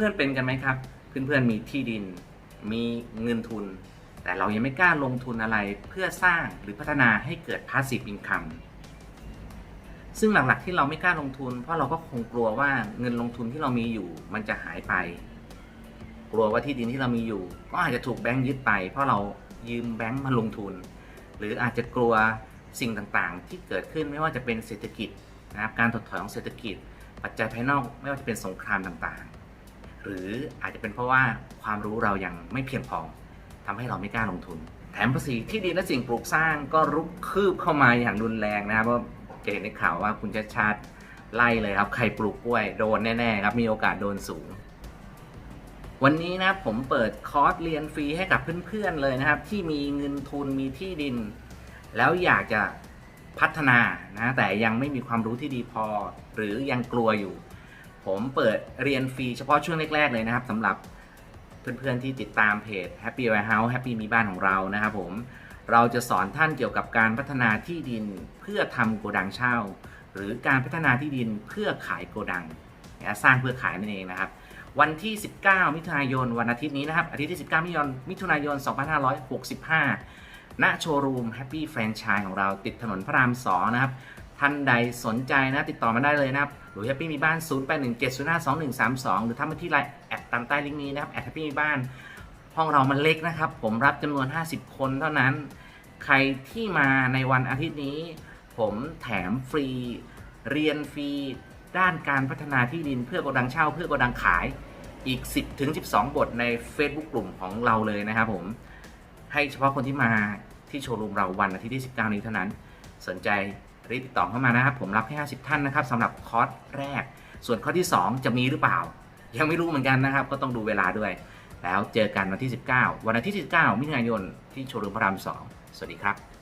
พื่อนๆเป็นกันไหมครับ เพื่อนๆมีที่ดิน มีเงินทุน แต่เรายังไม่กล้าลงทุนอะไรเพื่อสร้างหรือพัฒนาให้เกิด passive income ซึ่งหลักๆที่เราไม่กล้าลงทุน เพราะเราก็คงกลัวว่าเงินลงทุนที่เรามีอยู่มันจะหายไป กลัวว่าที่ดินที่เรามีอยู่ ก็อาจจะถูกแบงค์ยึดไป เพราะเรายืมแบงค์มาลงทุน หรืออาจจะกลัวสิ่งต่างๆ ที่เกิดขึ้นไม่ว่าจะเป็นเศรษฐกิจนะครับการถดถอยของเศรษฐกิจ ปัจจัยภายนอกไม่ว่าจะเป็นสงครามต่างๆ หรืออาจจะเป็นเพราะว่าความรู้เรายังไม่เพียงพอทำให้เราไม่กล้าลงทุน แถมภาษีที่ดินและสิ่งปลูกสร้างก็รุกคืบเข้ามาอย่างรุนแรงนะครับว่าจะเห็นในข่าวว่าคุณชัดชาติไล่เลยครับ ใครปลูกกล้วยโดนแน่ๆครับ มีโอกาสโดนสูง วันนี้นะครับผมเปิดคอร์สเรียนฟรีให้กับเพื่อนๆเลยนะครับ ที่มีเงินทุนมีที่ดิน แล้วอยากจะพัฒนานะแต่ยังไม่มีความรู้ที่ดีพอ หรือยังกลัวอยู่ ผมเปิดเรียนฟรีเฉพาะช่วงแรก ๆ เลยนะครับสำหรับเพื่อน ๆ ที่ติดตามเพจ Happy Warehouse Happy มีบ้านของเรานะครับผมเราจะสอนท่านเกี่ยวกับการพัฒนาที่ดินเพื่อทำโกดังเช่า หรือการพัฒนาที่ดินเพื่อขายโกดังนะสร้างเพื่อขายนั่นเองนะครับ วันที่ 19 มิถุนายน วันอาทิตย์นี้นะครับ อาทิตย์ที่ 19 มิถุนายนมิถุนายน 2565 ณ โชว์รูม Happy Franchise ของเราติดถนนพระราม 2 นะครับ ท่านใดสนใจนะติดต่อมาได้เลยนะครับหรือ Happy มีบ้าน 0817052132 หรือถ้ามาที่ไลน์แอดตามใต้ลิงก์นี้นะครับแอด Happy มีบ้านห้องเรามันเล็กนะครับ ผมรับจำนวน 50 คนเท่านั้น ใครที่มาในวันอาทิตย์นี้ ผมแถมฟรี เรียนฟรี ด้านการพัฒนาที่ดินเพื่อโกดังเช่า เพื่อโกดังขายอีก 10ถึง12 บทใน Facebook กลุ่มของเราเลยนะครับผม ให้เฉพาะคนที่มาที่โชว์รูมเราวันอาทิตย์ที่ 19 นี้เท่านั้น สนใจ รีบติดต่อเข้ามานะครับ ผมรับแค่50 ท่านนะครับสำหรับคอร์สแรก ส่วนข้อที่ 2 จะมีหรือเปล่า ยังไม่รู้เหมือนกันนะครับ ก็ต้องดูเวลาด้วย แล้วเจอกันวันที่ 19 วันอาทิตย์ที่ 19 มิถุนายนที่โชว์รูมพระราม 2 สวัสดีครับ